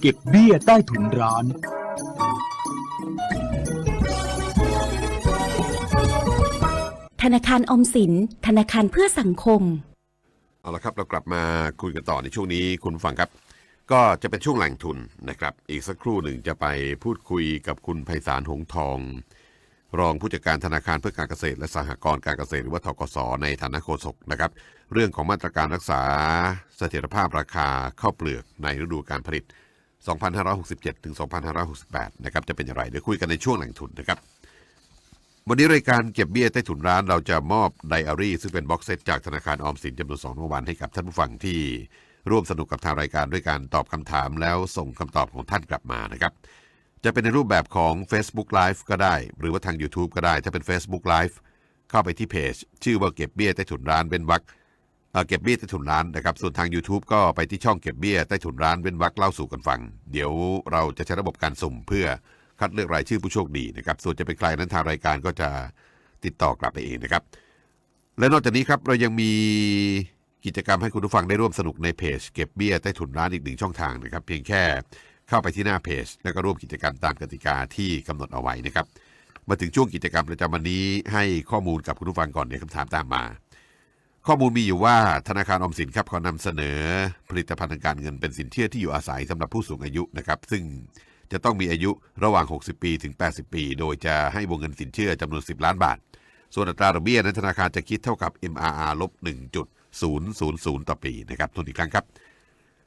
เก็บเบี้ยใต้ถุนร้าน ธนาคารออมสิน ธนาคารเพื่อสังคม เอาละครับเรากลับมาคุยกันต่อในช่วงนี้คุณผู้ฟังครับ ก็จะเป็นช่วงแหล่งทุนนะครับ อีกสักครู่หนึ่งจะไปพูดคุยกับคุณไพศาลหงทอง รองผู้จัดการธนาคารเพื่อการเกษตร และสหกรณ์การเกษตรหรือว่าทกสในฐานะโฆษกนะครับ เรื่องของมาตรการรักษาเสถียรภาพราคาข้าวเปลือกในฤดูการผลิต 2567 ถึง 2568 นะครับ จะเป็นอย่างไร เดี๋ยวคุยกันในช่วงแหล่งทุนนะครับ วันนี้รายการเก็บเบี้ยใต้ถุนร้านเราจะมอบไดอารี่ซึ่งเป็นบ็อกเซตจากธนาคารออมสินจำนวนสองรางวัลให้กับท่านผู้ฟังที่ร่วมสนุกกับทางรายการด้วยการตอบคำถามแล้วส่งคำตอบของท่านกลับมานะครับ จะเป็นในรูปแบบของ Facebook Live ก็ได้ หรือว่าทาง YouTube ก็ได้ ถ้าเป็น Facebook Live เข้าไปที่เพจ ชื่อว่าเก็บเบี้ยใต้ถุนร้านเป็นวัก เก็บเบี้ยใต้ถุนร้านนะครับ ส่วนทาง YouTube ก็ไปที่ช่องเก็บเบี้ยใต้ถุนร้านเป็นวักเล่าสู่กันฟัง เดี๋ยวเราจะใช้ระบบการสุ่มเพื่อคัดเลือกรายชื่อผู้โชคดีนะครับ ส่วนจะเป็นใครนั้นทางรายการก็จะติดต่อกลับไปเองนะครับ และนอกจากนี้ครับเรายังมีกิจกรรมให้คุณผู้ฟังได้ร่วมสนุกในเพจเก็บเบี้ยใต้ถุนร้านอีกหนึ่งช่องทางนะครับ เพียงแค่เข้าไปที่หน้าเพจ แล้วก็ร่วมกิจกรรมตามกติกาที่กำหนดเอาไว้นะครับ มาถึงช่วงกิจกรรมประจำวันนี้ให้ข้อมูลกับคุณผู้ฟังก่อนเดี๋ยคำถามตามมา ข้อมูลมีอยู่ว่าธนาคารอมสินครับเขานำเสนอ ผลิตภัณฑ์ทางการเงินเป็นสินเชื่อที่อยู่อาศัยสำหรับผู้สูงอายุนะครับซึ่งจะต้องมีอายุระหว่าง 60 ปีถึง 80 ปี โดยจะให้วงเงินสินเชื่อจำนวน 10 ล้านบาท ส่วนอัตราดอกเบี้ยนั้นธนาคารจะคิดเท่ากับ MRR ลบ1.000 ต่อปีนะครับทวนอีกครั้งครับ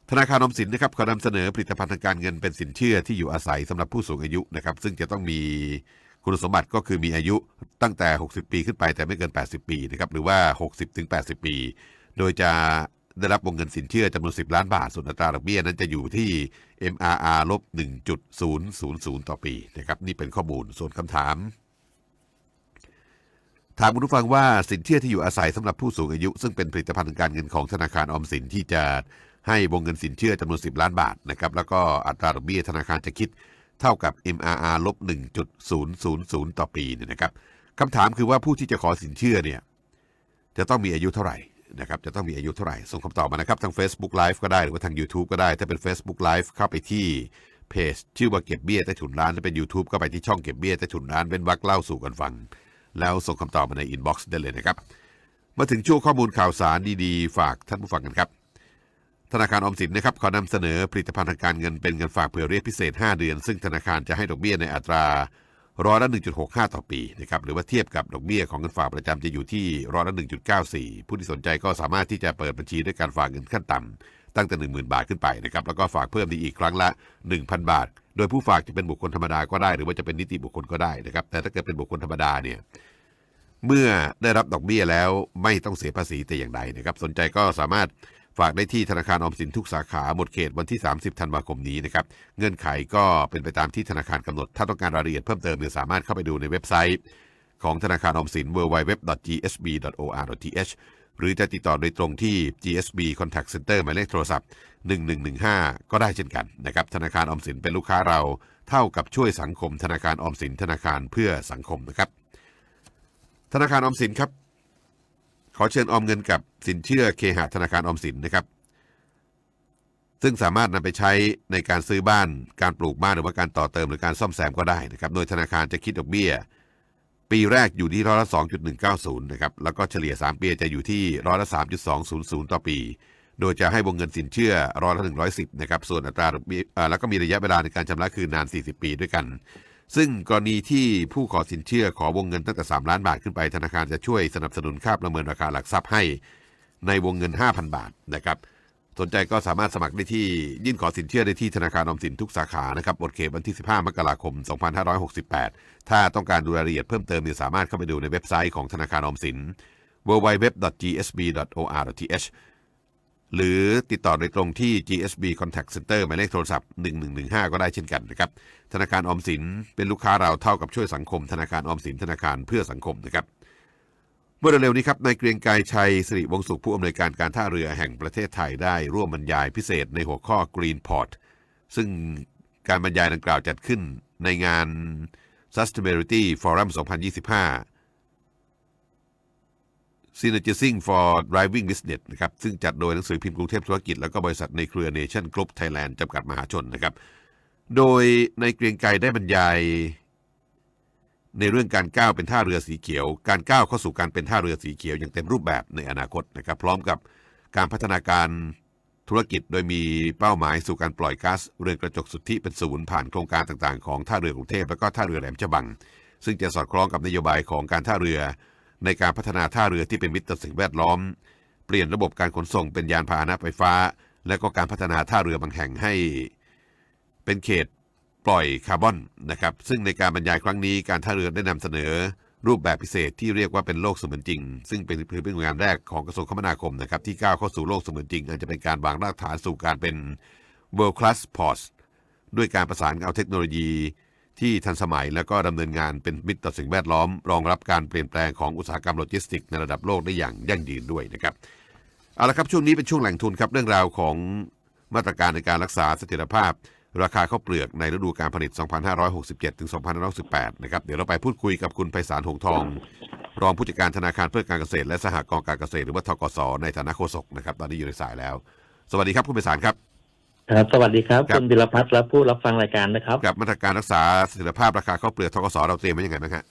ธนาคารอมสินนะครับเขานำเสนอผลิตภัณฑ์ทางการเงินเป็นสินเชื่อที่อยู่อาศัยสำหรับผู้สูงอายุนะครับซึ่งจะต้องมี คุณสมบัติก็คือมีอายุตั้งแต่ 60 ปีขึ้นไปแต่ไม่เกิน 80 ปีนะครับหรือว่า 60ถึง80 ปี โดยจะได้รับวงเงินสินเชื่อจำนวน 10 ล้านบาท ส่วนอัตราดอกเบี้ยนั้นจะอยู่ที่ MRR ลบ1.000 ต่อปีนะครับนี่เป็นข้อมูลส่วนคำถาม ถามคุณผู้ฟังว่าสินเชื่อที่อยู่อาศัยสำหรับผู้สูงอายุ ซึ่งเป็นผลิตภัณฑ์การเงินของธนาคารออมสินที่จะให้วงเงินสินเชื่อจำนวน 10 ล้านบาทนะครับแล้วก็อัตราดอกเบี้ยธนาคารจะคิด เท่ากับ MRR ลบ1.000 ต่อปีเนี่ยนะครับคำถามคือว่าผู้ที่จะขอสินเชื่อเนี่ยจะต้องมีอายุเท่าไหร่นะครับจะต้องมีอายุเท่าไหร่ ส่งคำตอบมานะครับ ทาง Facebook Live ก็ได้หรือว่าทาง YouTube ก็ได้ ถ้าเป็น Facebook Live เข้าไปที่เพจชื่อว่าเก็บเบี้ยใต้ถุนร้านถ้าเป็น YouTube ก็ไปที่ช่องเก็บเบี้ยใต้ถุนร้านเป็นวักเล่าสู่กันฟัง แล้วส่งคำตอบมาในอินบ็อกซ์ได้เลยนะครับ มาถึงช่วงข้อมูลข่าวสารดีๆ ฝากท่านผู้ฟังกันครับ ธนาคารออมสินนะครับขอนำเสนอผลิตภัณฑ์ทางการเงินเป็นเงินฝากเผื่อเรียกพิเศษ 5 เดือน ซึ่งธนาคารจะให้ดอกเบี้ยในอัตราร้อยละ1.65 ต่อปีนะครับหรือว่าเทียบกับดอกเบี้ยของเงินฝากประจำจะอยู่ที่ร้อยละ1.94 ผู้ที่สนใจก็สามารถที่จะเปิดบัญชีด้วยการฝากเงินขั้นต่ำตั้งแต่ 10,000 บาทขึ้นไปนะครับแล้วก็ฝากเพิ่มได้อีกครั้งละ 1,000 บาท โดยผู้ฝากจะเป็นบุคคลธรรมดาก็ได้ หรือว่าจะเป็นนิติบุคคลก็ได้นะครับแต่ถ้าเกิดเป็นบุคคลธรรมดาเนี่ยเมื่อได้รับดอกเบี้ยแล้วไม่ต้องเสียภาษีแต่อย่างใดนะครับสนใจก็สามารถ ฝากได้ที่ธนาคารออมสินทุกสาขาหมดเขตวันที่ 30 ธันวาคมนี้นะครับ เงื่อนไขก็เป็นไปตามที่ธนาคารกำหนด ถ้าต้องการรายละเอียดเพิ่มเติมเนี่ยสามารถเข้าไปดูในเว็บไซต์ ของธนาคารออมสิน www.gsb.or.th หรือจะติดต่อโดยตรงที่ GSB Contact Center หมายเลขโทรศัพท์ 1115 ก็ได้เช่นกันนะครับ ธนาคารออมสินเป็นลูกค้าเรา เท่ากับช่วยสังคม ธนาคารออมสินธนาคารเพื่อสังคมนะครับ ธนาคารออมสินครับ ขอเชิญออมเงินกับสินเชื่อเคหะธนาคารออมสินนะครับ ซึ่งสามารถนำไปใช้ในการซื้อบ้าน การปลูกบ้านหรือว่าการต่อเติมหรือการซ่อมแซมก็ได้นะครับ โดยธนาคารจะคิดดอกเบี้ย ปีแรกอยู่ที่ร้อยละ 2.190 นะครับ แล้วก็เฉลี่ย 3 ปีจะอยู่ที่ร้อยละ 3.200 ต่อปี โดยจะให้วงเงินสินเชื่อร้อยละ110 นะครับ ส่วนอัตราดอกเบี้ยแล้วก็มีระยะเวลาในการชำระคืนนาน 40 ปีด้วยกัน ซึ่งกรณีที่ผู้ขอสินเชื่อขอวงเงินตั้งแต่ 3 ล้านบาทขึ้นไปธนาคารจะช่วยสนับสนุนค่าประเมินราคาหลักทรัพย์ให้ในวงเงิน 5,000 บาทนะครับ สนใจก็สามารถสมัครได้ที่ยื่นขอสินเชื่อได้ที่ธนาคารออมสินทุกสาขานะครับบทเขตวันที่ 15 มกราคม 2568 ถ้าต้องการดูรายละเอียดเพิ่มเติมเนี่ยสามารถเข้าไปดูในเว็บไซต์ของธนาคารออมสิน www.gsb.or.th หรือติดต่อโดยตรงที่ GSB Contact Center หมายเลขโทรศัพท์ 1115 ก็ได้เช่นกันนะครับ ธนาคารออมสินเป็นลูกค้าเราเท่ากับช่วยสังคม ธนาคารออมสินธนาคารเพื่อสังคมนะครับ เมื่อเร็วๆนี้ครับนายเกรียงไกรชัยสิริวงศ์สุขผู้อำนวยการการท่าเรือแห่งประเทศไทยได้ร่วมบรรยายพิเศษในหัวข้อ Green Port ซึ่งการบรรยายดังกล่าวจัดขึ้นในงาน Sustainability Forum 2025 Synergizing for Driving Business นะครับซึ่งจัดโดยหนังสือพิมพ์กรุงเทพธุรกิจ แล้วก็บริษัทในเครือ Nation Group Thailand จำกัดมหาชนนะครับ โดยในเกรียงไกรได้บรรยายในเรื่องการก้าวเป็นท่าเรือสีเขียว การก้าวเข้าสู่การเป็นท่าเรือสีเขียวอย่างเต็มรูปแบบในอนาคตนะครับ พร้อมกับการพัฒนาการธุรกิจโดยมีเป้าหมายสู่การปล่อยก๊าซเรือนกระจกสุทธิเป็นศูนย์ผ่านโครงการต่างๆ ของท่าเรือ กรุงเทพและก็ท่าเรือแหลมฉบัง ซึ่งจะสอดคล้องกับนโยบายของการท่าเรือ ในการพัฒนาท่าเรือที่เป็นมิตรต่อสิ่งแวดล้อม เปลี่ยนระบบการขนส่งเป็นยานพาหนะไฟฟ้า และก็การพัฒนาท่าเรือบางแห่งให้ เป็นเขตปล่อยคาร์บอนนะครับซึ่งในการบรรยายครั้งนี้การท่าเรือได้นำเสนอ รูปแบบพิเศษที่เรียกว่าเป็นโลกเสมือนจริง ซึ่งเป็นเพื่องานแรกของกระทรวงคมนาคมนะครับที่ก้าวเข้าสู่โลกเสมือนจริงอาจจะเป็นการวางรากฐานสู่การเป็น world class ports ด้วยการประสานเอาเทคโนโลยี ที่ทันสมัยแล้วก็ดำเนินงานเป็นมิตรต่อสิ่งแวดล้อม รองรับการเปลี่ยนแปลงของอุตสาหกรรมโลจิสติกส์ในระดับโลกได้อย่างยั่งยืนด้วยนะครับเอาละครับช่วงนี้เป็นช่วงแหล่งทุนครับเรื่องราวของมาตรการในการรักษาเสถียรภาพ ราคาข้าวเปลือกในฤดูการผลิต 2567 ถึง 2518นะครับ เดี๋ยวเราไปพูดคุยกับคุณไพศาลหงทอง รองผู้จัดการธนาคารเพื่อการเกษตร และสหกรณ์การเกษตรหรือว่าทกสในฐานะโฆษกนะครับ ตอนนี้อยู่ในสายแล้ว สวัสดีครับคุณไพศาลครับ ครับสวัสดีครับ ครับ คุณดิลพัฒน์และผู้รับฟังรายการนะครับกับมาตรการรักษาเสถียรภาพราคาข้าวเปลือกทกสเราเตรียมไว้ยังไงบ้างฮะ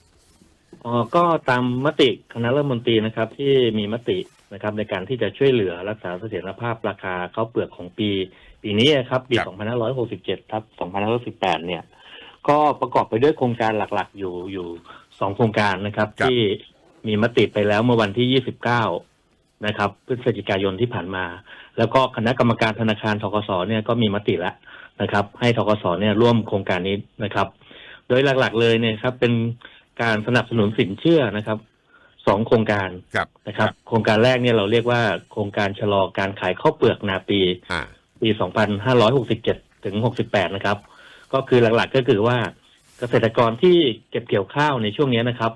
อ๋อก็ตามมติคณะรัฐมนตรีนะครับ ที่มีมตินะครับในการที่จะช่วยเหลือรักษาเสถียรภาพราคาข้าวเปลือกของปี ปีนี้ครับปีครับ2567ทับ2518 เนี่ย ก็ประกอบไปด้วยโครงการหลักๆ อยู่อยู่สองโครงการนะครับครับที่มีมติไปแล้วเมื่อวันที่ 29 นะครับพฤศจิกายนที่ผ่านมา แล้วก็คณะกรรมการธนาคารทกสเนี่ยก็มีมติแล้วนะครับ ให้ทกสเนี่ยร่วมโครงการนี้นะครับ โดยหลักๆเลยเนี่ยครับ เป็นการสนับสนุนสินเชื่อนะครับสองโครงการครับนะครับ โครงการแรกเนี่ยเราเรียกว่าโครงการชะลอการขายข้าวเปลือกนาปีอ่าปี 2567 ถึง 68 นะครับ ก็คือหลักๆก็คือว่าเกษตรกรที่เก็บเกี่ยวข้าวในช่วงนี้นะครับ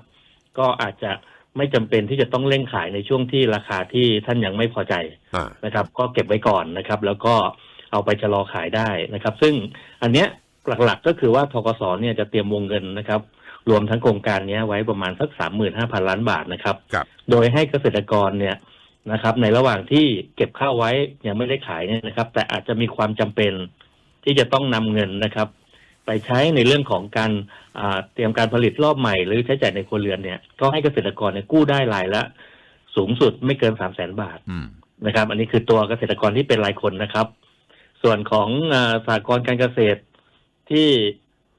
ก็อาจจะ ไม่จำเป็นที่จะต้องเร่งขายในช่วงที่ราคาที่ท่านยังไม่พอใจอ่านะครับ ก็เก็บไว้ก่อนนะครับ แล้วก็เอาไปชะลอขายได้นะครับ ซึ่งอันเนี้ยหลักๆก็คือว่าทกสเนี่ยจะเตรียมวงเงินนะครับ รวมทั้งโครงการเนี้ยไว้ประมาณสักสามหมื่นห้าพันล้านบาทนะครับครับโดยให้เกษตรกรเนี่ยนะครับ ในระหว่างที่เก็บข้าวไว้ยังไม่ได้ขายเนี่ยนะครับ แต่อาจจะมีความจำเป็นที่จะต้องนำเงินนะครับ ไปใช้ในเรื่องของการอ่าเตรียมการผลิตรอบใหม่ หรือใช้จ่ายในครัวเรือนเนี่ยก็ให้เกษตรกรเนี่ยกู้ได้รายละ สูงสุดไม่เกินสามแสนบาทอืมนะครับ อันนี้คือตัวเกษตรกรที่เป็นรายคนนะครับ ส่วนของอาสหกรณ์การเกษตรที่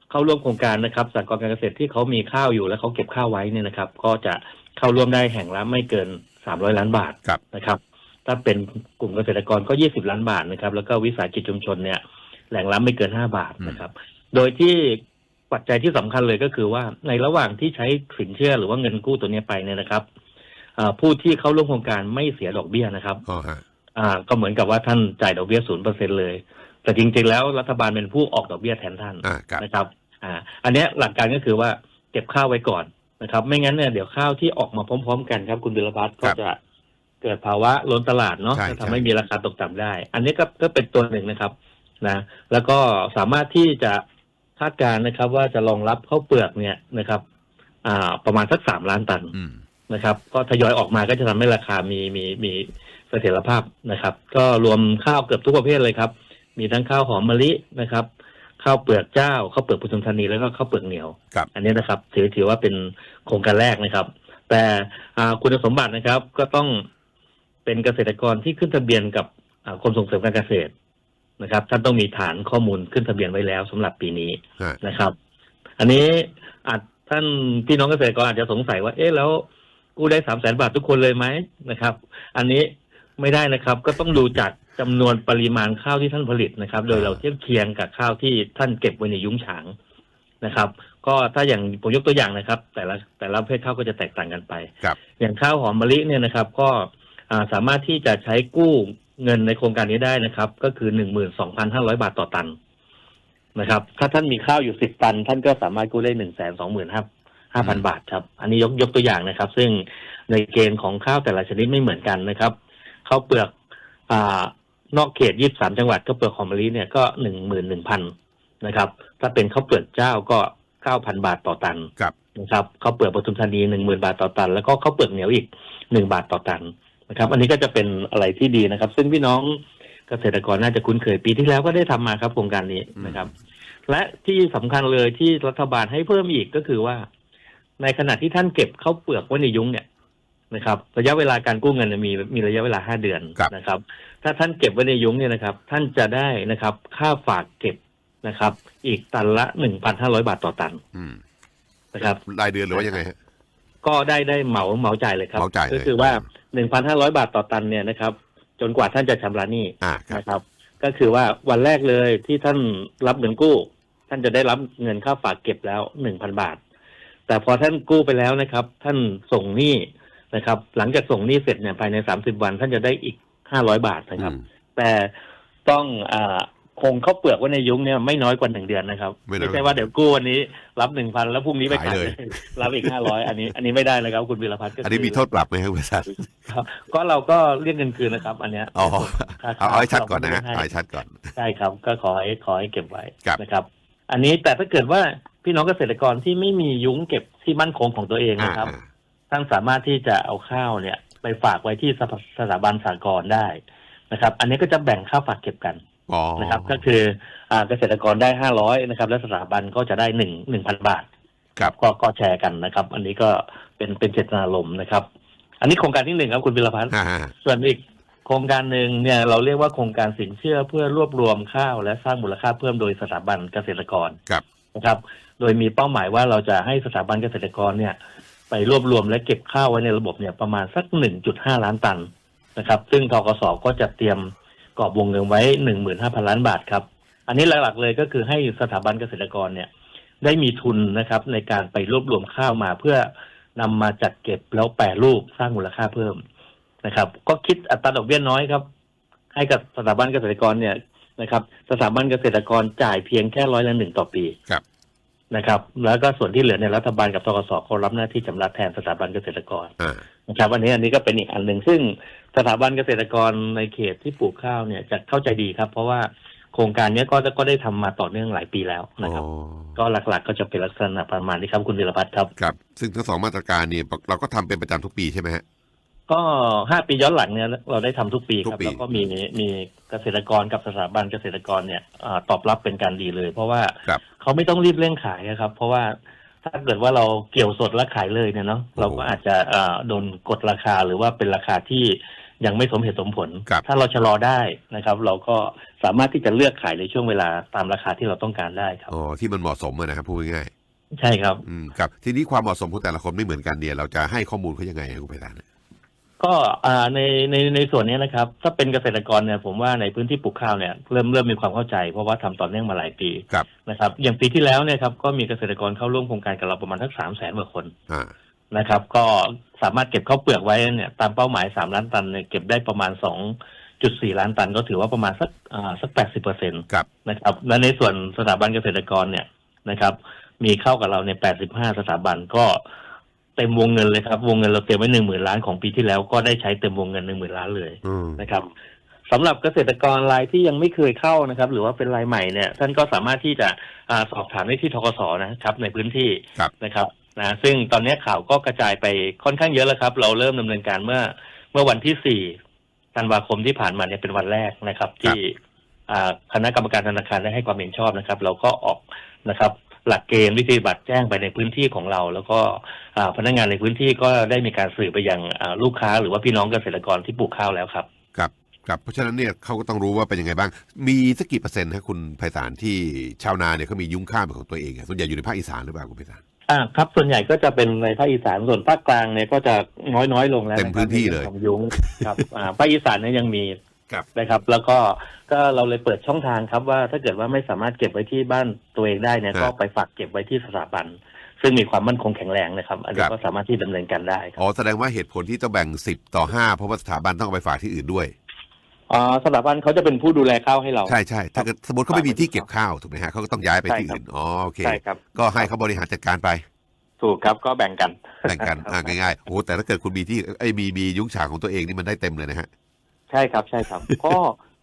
เข้าร่วมโครงการนะครับสหกรณ์การเกษตรที่เขามีข้าวอยู่แล้วเขาเก็บข้าวไว้เนี่ยนะครับ ก็จะเข้าร่วมได้แห่งละไม่เกินสามร้อยล้านบาทครับนะครับ ถ้าเป็นกลุ่มเกษตรกรก็ยี่สิบล้านบาทนะครับ แล้วก็วิสาหกิจชุมชนเนี่ยแหล่งละไม่เกินห้าบาทนะครับ โดยที่ปัจจัยที่สำคัญเลยก็คือว่าในระหว่างที่ใช้สินเชื่อหรือว่าเงินกู้ตัวเนี้ยไปเนี่ยนะครับอ่าผู้ที่เข้าร่วมโครงการไม่เสียดอกเบี้ยนะครับอ๋อฮะอ่าก็เหมือนกับว่าท่านจ่ายดอกเบี้ยศูนย์เปอร์เซ็นเลย แต่จริง ๆ แล้วรัฐบาลเป็นผู้ออกดอกเบี้ยแทนท่านอ่าครับนะครับอ่าอันเนี้ยหลักการก็คือว่าเก็บข้าวไว้ก่อนนะครับ ไม่งั้นเนี่ยเดี๋ยวข้าวที่ออกมาพร้อม ๆ กันครับคุณบิลพัฒน์ก็จะเกิดภาวะล้นตลาดเนาะใช่จะใช่ทำให้มีราคาตกต่ำได้ อันนี้ก็ก็เป็นตัวหนึ่งนะครับนะ แล้วก็สามารถที่จะ คาดการณ์นะครับ ว่าจะรองรับข้าวเปลือกเนี่ยนะครับ อ่า ประมาณสักสามล้านตันอืมนะครับ ก็ทยอยออกมาก็จะทำให้ราคามีมีมีเสถียรภาพนะครับ ก็รวมข้าวเกือบทุกประเภทเลยครับ มีทั้งข้าวหอมมะลินะครับข้าวเปลือกเจ้าข้าวเปลือกปุถุมธานีแล้วก็ข้าวเปลือกเหนียวครับอันนี้นะครับ ถือถือว่าเป็นโครงการแรกนะครับ แต่อ่าคุณสมบัตินะครับ ก็ต้องเป็นเกษตรกรที่ขึ้นทะเบียนกับอ่ากรมส่งเสริมการเกษตร นะครับ ท่านต้องมีฐานข้อมูลขึ้นทะเบียนไว้แล้วสำหรับปีนี้ฮะนะครับ อันนี้อาจท่านพี่น้องเกษตรกรอาจจะสงสัยว่า เอ๊ะแล้วกู้ได้สามแสนบาททุกคนเลยไหมนะครับ อันนี้ไม่ได้นะครับ ก็ต้องดูจากจำนวนปริมาณข้าวที่ท่านผลิตนะครับ โดยเราเทียบเคียงกับข้าวที่ท่านเก็บไว้ในยุ้งฉางนะครับ ก็ถ้าอย่างผมยกตัวอย่างนะครับ แต่ละแต่ละประเภทข้าวก็จะแตกต่างกันไปครับอย่างข้าวหอมมะลิเนี่ยนะครับ ก็อ่าสามารถที่จะใช้กู้ เงินในโครงการนี้ได้นะครับ ก็คือหนึ่งหมื่นสองพันห้าร้อยบาทต่อตันนะครับ ถ้าท่านมีข้าวอยู่สิบตัน ท่านก็สามารถกู้ได้หนึ่งแสนสองหมื่นห้าห้าพันบาทครับ อันนี้ยกยกตัวอย่างนะครับ ซึ่งในเกณฑ์ของข้าวแต่ละชนิดไม่เหมือนกันนะครับข้าวเปลือกอ่านอกเขตยี่สามจังหวัดข้าวเปลือกหอมมะลิเนี่ยก็หนึ่งหมื่นหนึ่งพันนะครับ ถ้าเป็นข้าวเปลือกเจ้าก็เก้าพันบาทต่อตันครับนะครับข้าวเปลือกปทุมธานีหนึ่งหมื่นบาทต่อตัน แล้วก็ข้าวเปลือกเหนียวอีกหนึ่งบาทต่อตัน นะครับอันนี้ก็จะเป็นอะไรที่ดีนะครับ ซึ่งพี่น้องเกษตรกรน่าจะคุ้นเคยปีที่แล้วก็ได้ทำมาครับโครงการนี้นะครับ และที่สำคัญเลยที่รัฐบาลให้เพิ่มอีกก็คือว่า ในขณะที่ท่านเก็บข้าวเปลือกไว้ในยุ้งเนี่ยนะครับ ระยะเวลาการกู้เงินเนยมีมีระยะเวลาห้าเดือนครับนะครับ ถ้าท่านเก็บไว้ในยุ้งเนี่ยนะครับ ท่านจะได้นะครับ ค่าฝากเก็บนะครับ อีกตันละหนึ่งพันห้าร้อยบาทต่อตันอืมนะครับรายเดือนหรือว่ายังไงฮะ ก็ได้ได้เหมาเหมาจ่ายเลยครับ เหมาจ่ายเลย ก็คือว่าหนึ่งพันห้าร้อยบาทต่อตันเนี่ยนะครับ จนกว่าท่านจะชำระหนี้อ่าครับ นะครับ ก็คือว่าวันแรกเลยที่ท่านรับเงินกู้ ท่านจะได้รับเงินค่าฝากเก็บแล้วหนึ่งพันบาท แต่พอท่านกู้ไปแล้วนะครับ ท่านส่งหนี้นะครับ หลังจากส่งหนี้เสร็จเนี่ยภายในสามสิบวัน ท่านจะได้อีกห้าร้อยบาทนะครับอืมแต่ต้องอ่า คงข้าวเปลือกไว้ในยุ้งเนี่ยไม่น้อยกว่าหนึ่งเดือนนะครับ ไม่น้อยใช่ว่าเดี๋ยวกู้วันนี้รับหนึ่งพันแล้วพรุ่งนี้ไปขายเลย รับอีกห้าร้อยอันนี้ อันนี้ไม่ได้นะครับ คุณวีรพัฒน์ก็อันนี้คืมีโทษปรับไหมครับคุณประสานครับก็เราก็เรียกเงินคืนนะครับ อันเนี้ยอ๋อค่าเอาเอาให้ชัดก่อนนะฮะเราเอาไม่ให้ชัดก่อนใช่ครับ ก็ขอให้ขอให้เก็บไว้ครับนะครับ อันนี้แต่ถ้าเกิดว่าพี่น้องเกษตรกรที่ไม่มียุ้งเก็บที่มั่นคงของตัวเองอ่านะครับอ่าท่านสามารถที่จะเอาข้าวเนี่ย ไปฝากไว้ที่สถาสถาบันสากลได้นะครับ อันนี้ก็จะแบ่งข้าวฝากเก็บกัน อ๋อนะครับ ก็คืออ่าเกษตรกรได้ห้าร้อยนะครับและสถาบันก็จะได้หนึ่งหนึ่งพันบาท ครับ ก็ก็แชร์กันนะครับ อันนี้ก็เป็นเป็นเจตนารมณ์นะครับ อันนี้โครงการที่หนึ่งครับคุณพิรพัฒน์อ่าฮะส่วนอีกโครงการหนึ่งเนี่ยเราเรียกว่าโครงการสินเชื่อเพื่อรวบรวมข้าว และสร้างมูลค่าเพิ่มโดยสถาบันเกษตรกรครับ นะครับ โดยมีเป้าหมายว่าเราจะให้สถาบันเกษตรกรเนี่ย ไปรวบรวมและเก็บข้าวไว้ในระบบเนี่ยประมาณสัก 1.5 ล้านตันนะครับ ซึ่งทกสก็จะเตรียม กรอบวงเงินไว้15,000ล้านบาทครับ อันนี้หลักๆเลยก็คือให้สถาบันเกษตรกรเนี่ย ได้มีทุนนะครับ ในการไปรวบรวมข้าวมาเพื่อนำมาจัดเก็บแล้วแปรรูปสร้างมูลค่าเพิ่มนะครับ ก็คิดอัตราดอกเบี้ยน้อยครับ ให้กับสถาบันเกษตรกรเนี่ยนะครับ สถาบันเกษตรกรจ่ายเพียงแค่ร้อยละหนึ่งต่อปีครับนะครับ แล้วก็ส่วนที่เหลือเนี่ยรัฐบาลกับทกสเขารับหน้าที่ชำระแทนสถาบันเกษตรกรอ่านะครับอันนี้อันนี้ก็เป็นอีกอันหนึ่งซึ่ง สถาบันเกษตรกรในเขตที่ปลูกข้าวเนี่ยจะเข้าใจดีครับ เพราะว่าโครงการเนี้ยก็ก็ได้ทำมาต่อเนื่องหลายปีแล้วนะครับอ๋อก็หลักๆ ก็จะเป็นลักษณะประมาณนี้ครับคุณวิรพัฒน์ครับครับ ซึ่งทั้งสองมาตรการเนี่ยเราก็ทำเป็นประจำทุกปีใช่ไหมฮะก็ห้าปีย้อนหลังเนี่ยเราได้ทำทุกปีทุคกรับปีแล้วก็มีมีเกษตรกรกับสถาบันเกษตรกรเนี่ยอาตอบรับเป็นการดีเลย เพราะว่าครับเขาไม่ต้องรีบเร่งขายนะครับ เพราะว่าถ้าเกิดว่าเราเกี่ยวสดแล้วขายเลยเนี่ยเนาะเราก็อาจจะอ่าโดนกดราคาหรือว่าเป็นราคาที่ ยังไม่สมเหตุสมผล ครับ ถ้าเราชะลอได้นะครับ เราก็สามารถที่จะเลือกขายในช่วงเวลาตามราคาที่เราต้องการได้ครับ อ๋อที่มันเหมาะสมอะนะครับพูดง่ายใช่ครับ ๆอืมครับทีนี้ความเหมาะสมของแต่ละคนไม่เหมือนกันเนี่ยเราจะให้ข้อมูลเขายังไงครับคุณไพศาลก็อ่าในในในส่วนนี้นะครับ ถ้าเป็นเกษตรกรเนี่ยผมว่าในพื้นที่ปลูกข้าวเนี่ยเริ่มเริ่มมีความเข้าใจ เพราะว่าทำต่อเนื่องมาหลายปีครับนะครับอย่างปีที่แล้วเนี่ยครับก็มีเกษตรกรเข้าร่วมโครงการกับเราประมาณสักสามแสนกว่าคน อ่า นะครับ ก็สามารถเก็บข้าวเปลือกไว้เนี่ยตามเป้าหมายสามล้านตันเนี่ยเก็บได้ประมาณสองจุดสี่ล้านตันก็ถือว่าประมาณสักอ่าสักแปดสิบเปอร์เซ็นต์ครับนะครับและในส่วนสถาบันเกษตรกรเนี่ยนะครับ มีเข้ากับเราในแปดสิบห้าสถาบันก็เต็มวงเงินเลยครับ วงเงินเราเตรียมไว้หนึ่งหมื่นล้านของปีที่แล้วก็ได้ใช้เต็มวงเงินหนึ่งหมื่นล้านเลยอืมนะครับสำหรับเกษตรกรรายที่ยังไม่เคยเข้านะครับ หรือว่าเป็นรายใหม่เนี่ย ท่านก็สามารถที่จะอาสอบถามได้ที่ทกสนะครับ ในพื้นที่ครับนะครับ นะซึ่งตอนนี้ข่าวก็กระจายไปค่อนข้างเยอะแล้วครับ เราเริ่มดำเนินการเมื่อเมื่อวันที่สี่ธันวาคมที่ผ่านมาเนี่ยเป็นวันแรกนะครับ ที่อ่าคณะกรรมการธนาคารได้ให้ความเห็นชอบนะครับ เราก็ออกนะครับ หลักเกณฑ์วิธีบัตรแจ้งไปในพื้นที่ของเรา แล้วก็อ่าพนักงานในพื้นที่ก็ได้มีการสื่อไปยังอ่าลูกค้า หรือว่าพี่น้องเกษตรกรที่ปลูกข้าวแล้วครับครับครับเพราะฉะนั้นเนี่ยเขาก็ต้องรู้ว่าเป็นยังไงบ้าง มีสักกี่เปอร์เซ็นต์ฮะคุณไพศาลที่ชาวนาเนี่ยเขามียุ้งข้าวเป็นของตัวเองอะส่วนใหญ่อยู่ในภาคอีสานหรือเปล่าคุณไพศาล อ่าครับส่วนใหญ่ก็จะเป็นในภาคอีสานส่วนภาคกลางเนี่ยก็จะน้อยน้อยๆลงแล้วะครับเต็มพื้นที่เลยของยุ้งครับอ่าภาคอีสานเนี่ยยังมีครับนะครับ แล้วก็ก็เราเลยเปิดช่องทางครับว่าถ้าเกิดว่าไม่สามารถเก็บไว้ที่บ้านตัวเองได้เนี่ยครับก็ไปฝากเก็บไว้ที่สถาบัน ซึ่งมีความมั่นคงแข็งแรงนะครับอันนี้ครับก็สามารถที่ดำเนินการได้ครับอ๋อแสดงว่าเหตุผลที่ต้องแบ่งสิบต่อห้าเพราะว่าสถาบันต้องเอาไปฝากที่อื่นด้วย อ่าสถาบันเขาจะเป็นผู้ดูแลข้าวให้เรา ใช่ใช่ถ้าเกิดสมมติเขาไม่มีที่เก็บข้าวถูกไหมฮะเขาก็ต้องย้ายไปที่ใช่ครับ อื่นอ๋อโอเค ใช่ครับ ก็ให้เขาบริหารจัดการไปถูกครับก็แบ่งกัน แบ่งกันอ่าง่ายๆโอ้โหแต่ถ้าเกิดคุณมีที่ไอ้ยมีมียุ้งฉางของตัวเองนี่มันได้เต็มเลยนะฮะ ใช่ครับใช่ครับ ก็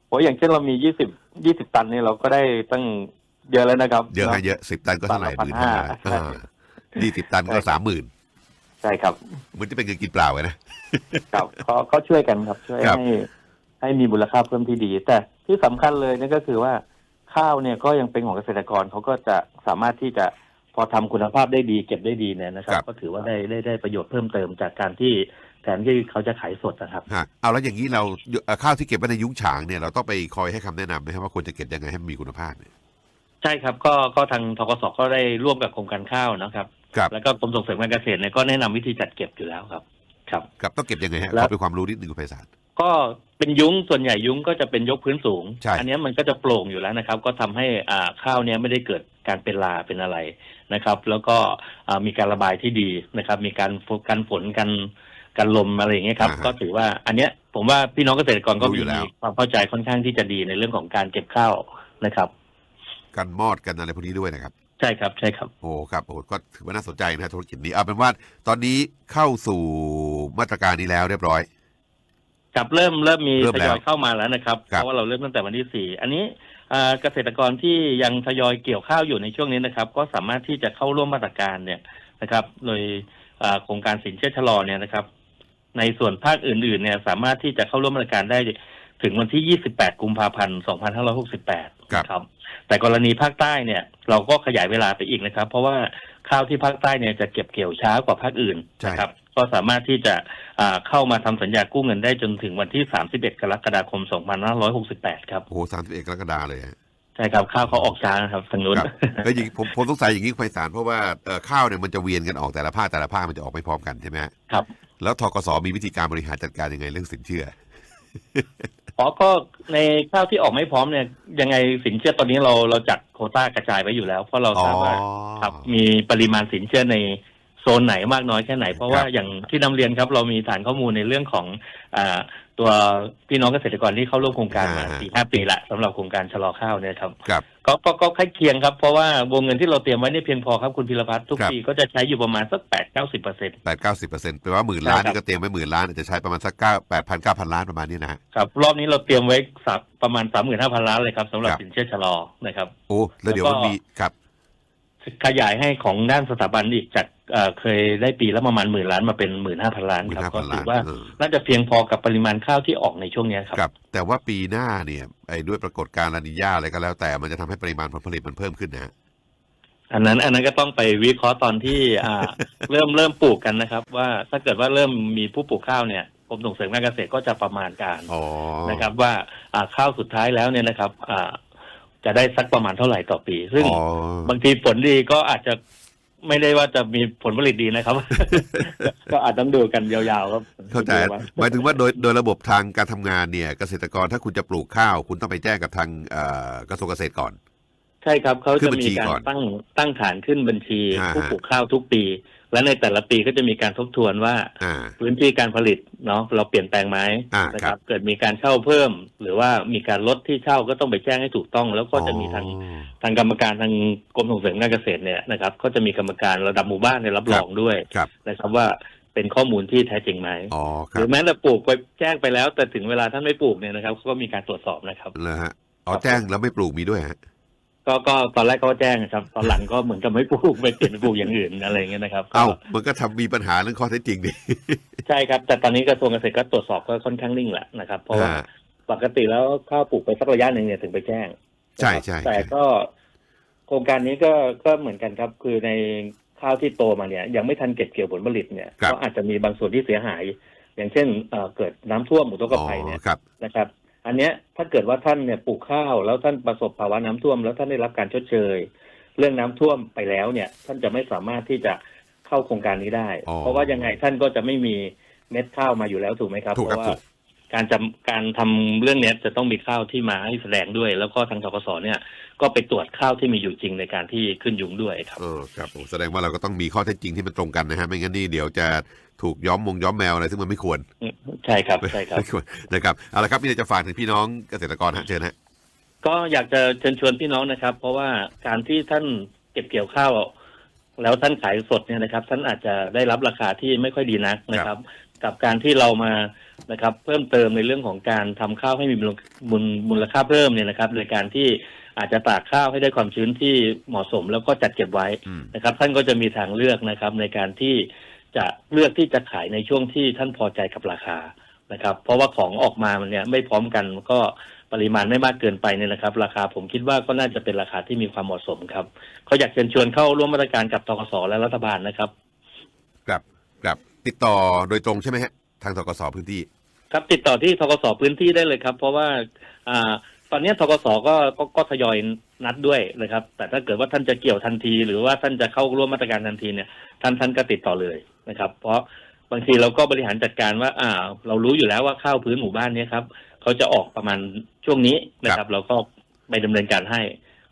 โอ้อย่างเช่นเรามียี่สิบยี่สิบตันเนี่ยเราก็ได้ตั้งเยอะแล้วนะครับ เยอะฮะเยอะสิบตันก็เท่าไหร่หตันมื่นละห้า1,500 ยี่สิบตันก็ใช่ครับสามหมื่นใช่ครับเหมือนจะเป็นเงินกินเปล่าเลยนะ ครับเขาเขาช่วยกันครับช่วยครับ ให้ ให้มีมูลค่าเพิ่มที่ดี แต่ที่สำคัญเลยนี่ก็คือว่าข้าวเนี่ยก็ยังเป็นของเกษตรกรเขาก็จะสามารถที่จะพอทำคุณภาพได้ดี เก็บได้ดีเนี่ยนะครับ ก็ถือว่าได้ได้ได้ประโยชน์เพิ่มเติมจากการที่แทนที่เขาจะขายสดนะครับฮะเอาแล้วอย่างนี้เราเอ่อข้าวที่เก็บไว้ในยุ้งฉางเนี่ยเราต้องไปคอยให้คำแนะนำไหมครับว่าควรจะเก็บยังไงให้มันมีคุณภาพเนี่ยใช่ครับก็ก็ทางทกสก็ได้ร่วมกับโครงการข้าวนะครับครับแล้วก็กรมส่งเสริมการเกษตรเนี่ยก็แนะนำวิธีจัดเก็บอยู่แล้วครับ ครับครับต้องเก็บยังไงฮะแล้วขอเป็นความรู้นิดนึงคุณไพศาล ก็เป็นยุ้งส่วนใหญ่ยุ้งก็จะเป็นยกพื้นสูง ใช่ อัเนี้ยมันก็จะโปร่งอยู่แล้วนะครับ ก็ทำให้อ่าข้าวเนี้ยไม่ได้เกิดการเป็นลาเป็นอะไรนะครับ แล้วก็อ่ามีการระบายที่ดีนะครับ มีการฝกันฝนกันกันลมอะไรอย่างเงี้ยครับก็ถือว่าอันเนี้ยผมว่าพี่น้องเกษตรกรก็มีความเข้าใจค่อนข้างที่จะดีในเรื่องของการเก็บข้าวนะครับ กันมอดกันอะไรพวกนี้ด้วยนะครับ ใช่ครับใช่ครับ โอ้ครับโอ้ก็ถือว่าน่าสนใจนะธุรกิจนี้เอาเป็นว่าตอนนี้เข้าสู่มาตรการนี้แล้วเรียบร้อย ครับเริ่มเริ่มมีเริ่มทแล้วยอยเข้ามาแล้วนะครับ ครับ เพราะว่าเราเริ่มตั้งแต่วันที่สี่อันนี้อ่าเกษตรกรที่ยังทยอยเกี่ยวข้าวอยู่ในช่วงนี้นะครับ ก็สามารถที่จะเข้าร่วมมาตรการเนี่ยนะครับ โดยอ่าโครงการสินเชื่อชะลอเนี่ยนะครับ ในส่วนภาคอื่น ๆ เนี่ยสามารถที่จะเข้าร่วมมาตรการได้ถึงวันที่ 28 กุมภาพันธ์ 2568 ครับครับแต่กรณีภาคใต้เนี่ย เราก็ขยายเวลาไปอีกนะครับ เพราะว่า ข้าวที่ภาคใต้เนี่ยจะเก็บเกี่ยวช้ากว่าภาคอื่นใช่นะครับ ก็สามารถที่จะอ่าเข้ามาทำสัญญากู้เงินได้จนถึงวันที่ 31 กรกฎาคม 2568 ครับ โอ้โหสามสิบเอกรกฎาเลยฮะใช่ครับข้าวเขาออกช้านะครับทางนู้นครับเฮ้ยอย่างผมผมสงสัยอย่างนี้คุณไพศาลเพราะว่าเอ่อข้าวเนี่ยมันจะเวียนกันออกแต่ละภาคแต่ละภาคมันจะออกไม่พร้อมกันใช่ไหมฮะครับ แล้วทกสมีวิธีการบริหารจัดการยังไงเรื่องสินเชื่อ อ๋อก็ในข้าวที่ออกไม่พร้อมเนี่ยยังไงสินเชื่อตอนนี้เราเราจัดโควต้ากระจายไว้อยู่แล้ว เพราะเราทราบว่าอ๋อ ครับมีปริมาณสินเชื่อใน โซนไหนมากน้อยแค่ไหน เพราะว่าครับอย่างที่นำเรียนครับ เรามีฐานข้อมูลในเรื่องของอ่าตัวพี่น้องเกษตรกรที่เข้าร่วมโครงการมาสี่ห้าปีละสำหรับโครงการชะลอข้าวเนี่ยครับครับก็ก็ก็ใกล้เคียงครับเพราะว่าวงเงินที่เราเตรียมไว้เนี่ยเพียงพอครับคุณพิรพัฒน์ทุกครับปีก็จะใช้อยู่ประมาณสักแปดเก้าสิบเปอร์เซ็นต์แปดเก้าสิบเปอร์เซ็นต์แปลว่าหมื่นล้านใช่ครับนี่ก็เตรียมไว้หมื่นล้านอาจจะใช้ประมาณสักเก้าแปดพันเก้าพันล้านประมาณนี้นะฮะครับรอบนี้เราเตรียมไว้สักประมาณสามหมื่นห้าพันล้านเลยครับสำหรับครับสินเชื่อชะลอนะครับโอ้แล้วเดี๋ยวมันแล้วก็มีครับขยายให้ของด้านสถาบันอีกจาก เอ่อเคยได้ปีละประมาณหมื่นล้านมาเป็นหมื่นห้าพันล้านหมื่คนรับห้าก็พันถืล้านอว่าเออน่าจะเพียงพอกับปริมาณข้าวที่ออกในช่วงเนี้ยครับครับ แต่ว่าปีหน้าเนี่ยไอ้ด้วยปรากฏการณ์ลานิญาอะไรก็แล้วแต่มันจะทำให้ปริมาณผลผลิตมันเพิ่มขึ้นนะฮะอันนั้นอันนั้นก็ต้องไปวิเคราะห์ตอนที่อ่าเริ่มเริ่มปลูกกันนะครับ ว่าถ้าเกิดว่าเริ่มมีผู้ปลูกข้าวเนี่ยกรมส่งเสริมการเกษตรก็จะประมาณการอ๋อนะครับว่าอ่าข้าวสุดท้ายแล้วเนี่ยนะครับอ่าจะได้สักประมาณเท่าไหร่ต่อปี ซึ่งอ๋อบางทีผลดีก็อาจจะ ไม่ได้ว่าจะมีผลผลิตดีนะครับ ก็อาจต้องดูกันยาวๆครับเข้าใจหมายถึงว่าโดยโดยระบบทางการทำงานเนี่ย เกษตรกรถ้าคุณจะปลูกข้าว คุณต้องไปแจ้งกับทางเอ่อกระทรวงเกษตรก่อน ใช่ครับเขาขึ้จะนบัญมีชีการก่อนตั้งตั้งฐานขึ้นบัญชีอ่าผู้ฮะปลูกข้าวทุกปี และในแต่ละปีก็จะมีการทบทวนว่าอ่าพื้นที่การผลิตเนาะเราเปลี่ยนแปลงไหมอ่านะคครัรับบเกิดมีการเช่าเพิ่ม หรือว่ามีการลดที่เช่าก็ต้องไปแจ้งให้ถูกต้อง แล้วก็จะมีทางอ๋อทางกรรมการทางกรมส่งเสริมการเกษตรเนี่ยนะครับ ก็จะมีกรรมการระดับหมู่บ้านในยรับรองด้วยครับนะครับว่าเป็นข้อมูลที่แท้จริงไหมอ๋อคหรัรืบอแม้แต่ปลูกไปแจ้งไปแล้ว แต่ถึงเวลาท่านไม่ปลูกเนี่ยนะครับเขาก็มีการตรวจสอบนะครับแล้วฮะอ๋อแจ้งแล้วไม่ปลูกมีด้วยฮะ ก็ก็ตอนแรกเขาก็แจ้งครับ ตอนหลังก็เหมือนกับไม่ปลูกไปเปลี่ยนไปปลูกอย่างอื่นอะไรอย่างเงี้ยนะครับก็เอ้ามันก็ทำมีปัญหาเรื่องข้อเท็จจริงดิใช่ครับ แต่ตอนนี้กระทรวงเกษตรก็ตรวจสอบก็ค่อนข้างนิ่งแหละนะครับ เพราะว่าอ่าปกติแล้วข้าวปลูกไปสักระยะหนึ่งเนี่ยถึงไปแจ้ง ใช่ใช่แต่ก็โครงการนี้ก็ก็เหมือนกันครับ คือในข้าวที่โตมาเนี่ย ยังไม่ทันเก็บเกี่ยวผลผลิตเนี่ยครับก็อาจจะมีบางส่วนที่เสียหาย อย่างเช่นเอ่อเกิดน้ำท่วมอุทกภัยเนี่ยอ๋อครับนะครับ อันเนี้ยถ้าเกิดว่าท่านเนี่ยปลูกข้าว แล้วท่านประสบภาวะน้ำท่วม แล้วท่านได้รับการชดเชย เรื่องน้ำท่วมไปแล้วเนี่ย ท่านจะไม่สามารถที่จะเข้าโครงการนี้ได้อ๋อเพราะว่ายังไงท่านก็จะไม่มีเม็ดข้าวมาอยู่แล้วถูกไหมครับถูกเพครับราะว่าถู กการจำการทำเรื่องเนี้ยจะต้องมีข้าวที่มาให้แสดงด้วย แล้วก็ทางทกสเนี่ยก็ไปตรวจข้าวที่มีอยู่จริงในการที่ขึ้นยุงด้วยครับ เออครับโอ้แสดงว่าเราก็ต้องมีข้อเท็จจริงที่มันตรงกันนะฮะไม่งั้นนี่เดี๋ยวจะถูกย้อมมงย้อมแมวอะไรซึ่งมันไม่ควรใช่ครับใช่ครับ ไม่ควรนะครับเอาละครับมีอะไรจะฝากถึงพี่น้องเกษตรกรฮะเชิญฮะ ก็อยากจะเชิญชวนพี่น้องนะครับ เพราะว่าการที่ท่านเก็บเกี่ยวข้าว แล้วท่านขายสดเนี่ยนะครับ ท่านอาจจะได้รับราคาที่ไม่ค่อยดีนักนะครับ กับการที่เรามา นะครับ เพิ่มเติมในเรื่องของการทำข้าวให้มีมูลมูลมูลค่าเพิ่มเนี่ยนะครับ ในการที่อาจจะตากข้าวให้ได้ความชื้นที่เหมาะสมแล้วก็จัดเก็บไว้อืมนะครับ ท่านก็จะมีทางเลือกนะครับ ในการที่จะเลือกที่จะขายในช่วงที่ท่านพอใจกับราคานะครับ เพราะว่าของออกมามันเนี่ยไม่พร้อมกันก็ปริมาณไม่มากเกินไปเนี่ยนะครับ ราคาผมคิดว่าก็น่าจะเป็นราคาที่มีความเหมาะสมครับเขาอยากเชิญชวนเข้าร่วมมาตรการกับทกสและรัฐบาลนะครับ ครับครับติดต่อโดยตรงใช่ไหมฮะ ทางทกสพื้นที่ ครับติดต่อที่ทกสพื้นที่ได้เลยครับ เพราะว่าอ่าตอนนี้ทกสก็ก็ก็ทยอยนัดด้วยนะครับ แต่ถ้าเกิดว่าท่านจะเกี่ยวทันที หรือว่าท่านจะเข้าร่วมมาตรการทันทีเนี่ย ท่านท่านก็ติดต่อเลยนะครับ เพราะบางทีเราก็บริหารจัดการว่า อ่า เรารู้อยู่แล้วว่าข้าวพื้นหมู่บ้านเนี้ครับเขาจะออกประมาณช่วงนี้นะครับเราก็ไปดำเนินการให้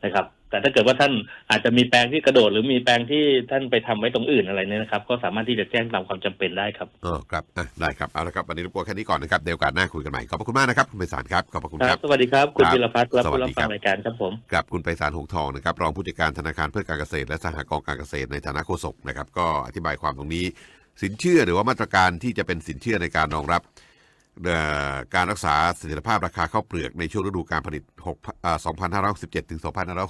นะครับ แต่ถ้าเกิดว่าท่านอาจจะมีแปลงที่กระโดด หรือมีแปลงที่ท่านไปทำไว้ตรงอื่นอะไรเนี่ยนะครับ ก็สามารถที่จะแจ้งตามความจำเป็นได้ครับอ๋อครับอะได้ครับเอาละครับวันนี้รบกวนแค่นี้ก่อนนะครับเดี๋ยวโอกาสหน้าคุยกันใหม่ขอบพระคุณมากนะครับคุณไพศาลครับขอบพระคุณคครัรับบสวัสดีครับคุณครับพิรพัฒน์และสวัผู้สรับดีฟัครังบรายการครับผมกับคุณไพศาลหงทองนะครับรองผู้จัดการธนาคารเพื่อการเกษตรและสหกรณ์การเกษตรในฐานะโฆษกนะครับก็อธิบายความตรงนี้ สินเชื่อหรือว่ามาตรการที่จะเป็นสินเชื่อในการรองรับเอ่อ การรักษาเสถียรภาพราคาข้าวเปลือกในช่วงฤดูการผลิต6อ่า2567ถึง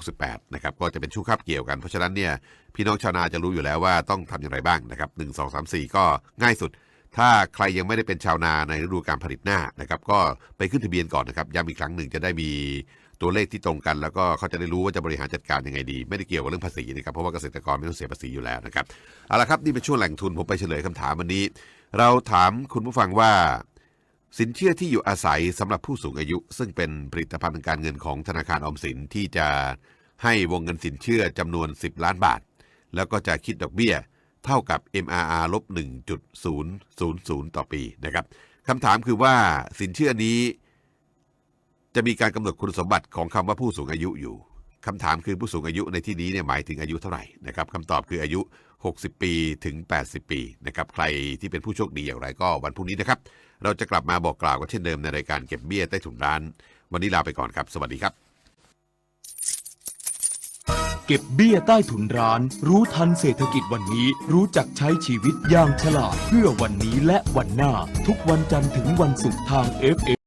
2568 นะครับ ก็จะเป็นช่วงคาบเกี่ยวกัน เพราะฉะนั้นเนี่ยพี่น้องชาวนาจะรู้อยู่แล้วว่าต้องทำอย่างไรบ้างนะครับ 1 2 3 4 ก็ง่ายสุด ถ้าใครยังไม่ได้เป็นชาวนาในฤดูการผลิตหน้านะครับ ก็ไปขึ้นทะเบียนก่อนนะครับ ย้ำอีกครั้งหนึ่งจะได้มีตัวเลขที่ตรงกัน แล้วก็เขาจะได้รู้ว่าจะบริหารจัดการยังไงดี ไม่ได้เกี่ยวกับเรื่องภาษีนะครับเพราะว่าเกษตรกรไม่ต้องเสียภาษีอยู่แล้วนะครับเอาละครับนี่เป็นช่วงแหล่งทุนผมไปเฉลยคำถามวันนี้ เราถามคุณผู้ฟังว่า สินเชื่อที่อยู่อาศัยสำหรับผู้สูงอายุ ซึ่งเป็นผลิตภัณฑ์การเงินของธนาคารออมสินที่จะให้วงเงินสินเชื่อจำนวน 10 ล้านบาท แล้วก็จะคิดดอกเบี้ย เท่ากับ MRR ลบ1.000 ต่อปีนะครับคำถามคือว่าสินเชื่อนี้ จะมีการกำหนดคุณสมบัติของคำว่าผู้สูงอายุอยู่ คำถามคือผู้สูงอายุในที่นี้เนี่ยหมายถึงอายุเท่าไหร่นะครับคำตอบคืออายุ 60 ปีถึง 80 ปีนะครับใครที่เป็นผู้โชคดีอย่างไรก็วันพรุ่งนี้นะครับ เราจะกลับมาบอกกล่าวกันเช่นเดิมในรายการเก็บเบี้ยใต้ถุนร้าน วันนี้ลาไปก่อนครับ สวัสดีครับ เก็บเบี้ยใต้ถุนร้าน รู้ทันเศรษฐกิจวันนี้ รู้จักใช้ชีวิตอย่างฉลาดเพื่อวันนี้และวันหน้า ทุกวันจันทร์ถึงวันศุกร์ทาง FM